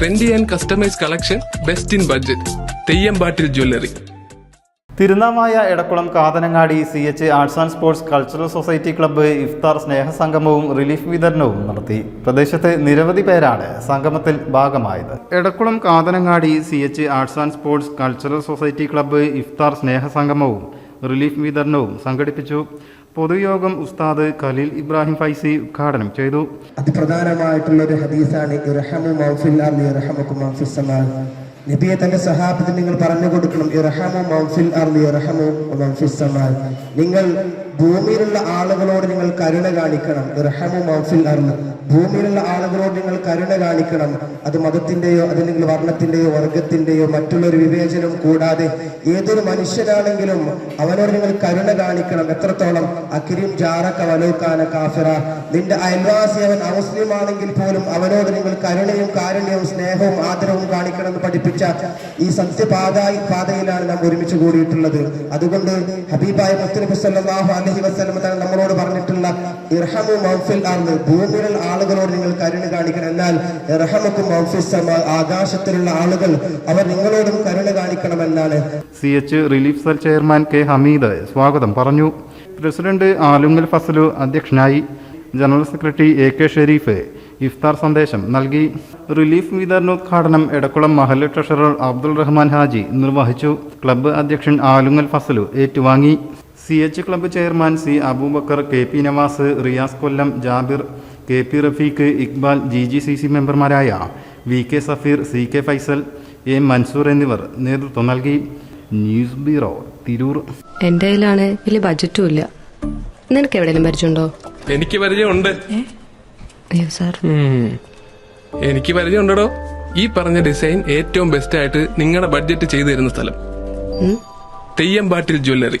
Trendy and customise collection best in budget Theyyampattil jewellery തിരുനാമായ Edakkulam Kathanangadi C H arts and sports cultural society club ഇഫ്താർ സ്നേഹസംഗമവും relief വിതരണവും നടത്തി. പ്രദേശത്തെ നിരവധി പേരാണ് സംഗമത്തിൽ ഭാഗമായത്. Edakkulam Kathanangadi C H arts and sports cultural society club ഇഫ്താർ സ്നേഹസംഗമവും relief വിതരണവും സംഘടിപ്പിച്ചു. പൊതുയോഗം ഉസ്താദ് ഖലീൽ ഇബ്രാഹിം ഫൈസി ഉദ്ഘാടനം ചെയ്തു. അതിപ്രധാനമായിട്ടുള്ള ഒരു ഹദീസാണ് നബിയെ തന്റെ സഹാബത്തിന് നിങ്ങൾ പറഞ്ഞു കൊടുക്കണം ഇർഹമു മൗഫിൽ അർളി ഇർഹമു മൗഫിസ് നിങ്ങൾ ഭൂമിയിലുള്ള ആളുകളോട് നിങ്ങൾ കരുണ കാണിക്കണം. അർളി ഭൂമിയിലുള്ള ആളുകളോട് നിങ്ങൾ കരുണ കാണിക്കണം. അത് മതത്തിന്റെയോ അതല്ലെങ്കിൽ വർണത്തിന്റെയോ വർഗത്തിന്റെയോ മറ്റുള്ളൊരു വിവേചനം കൂടാതെ ഏതൊരു മനുഷ്യനാണെങ്കിലും അവനോട് നിങ്ങൾ കരുണ കാണിക്കണം. എത്രത്തോളം? അക്കിരിം ജാറക്ക വലോക്കാന കാഫിറ. നിന്റെ അയൽവാസി അവൻ അമുസ്ലിം ആണെങ്കിൽ പോലും അവനോട് നിങ്ങൾ കരുണയും കാരുണ്യവും സ്നേഹവും ആദരവും കാണിക്കണം എന്ന് പഠിപ്പിച്ച ഈ സത്യപാത പാതയിലാണ് നാം ഒരുമിച്ച് കൂടിയിട്ടുള്ളത്. അതുകൊണ്ട് ഹബീബായ മുത്തനബി സല്ലല്ലാഹു അലൈഹി വസ്ലം തന്നെ നമ്മളോട് പറഞ്ഞിട്ടുള്ള ഇർഹമു മൗഫിൽ ആർന്ന് ഭൂമിയിൽ ആളുകളോട് നിങ്ങൾ കരുണ കാണിക്കണം. എന്നാൽ ഇർഹമക്കും ആകാശത്തിലുള്ള ആളുകൾ അവർ നിങ്ങളോടും കരുണ കാണിക്കണമെന്നാണ് C H relief cell chairman K Hameed സ്വാഗതം പറഞ്ഞു. പ്രസിഡന്റ് ആലുങ്ങൽ ഫസലു അധ്യക്ഷനായി general secretary A K Shareef ഇഫ്താർ സന്ദേശം നൽകി. റിലീഫ് വിതരണോദ്ഘാടനം എടക്കുളം മഹല്ല് ട്രഷറർ അബ്ദുൾ റഹ്മാൻ ഹാജി നിർവഹിച്ചു. ക്ലബ്ബ് അധ്യക്ഷൻ ആലുങ്ങൽ ഫസലു ഏറ്റുവാങ്ങി. C H club chairman C Abubacker K P Navas Riyas Kollam Jabir K P Rafeeq Iqbal G G C C മെമ്പർമാരായ V K Safeer C K Faisal A Mansoor എന്നിവർ നേതൃത്വം നൽകി. News bureau Tirur. എന്റെ കയ്യിലാണ് വലിയ ബജറ്റും ഇല്ല. നിനക്ക് എവിടെയെങ്കിലും പരിചയമുണ്ടോ? എനിക്ക് പരിചയമുണ്ട്. അയ്യോ സാർ. എനിക്ക് പരിചയമുണ്ടോ ഈ പറഞ്ഞ ഡിസൈൻ ഏറ്റവും ബെസ്റ്റ് ആയിട്ട് നിങ്ങളുടെ ബഡ്ജറ്റ് ചെയ്തു തരുന്ന സ്ഥലം Theyyampattil jewellery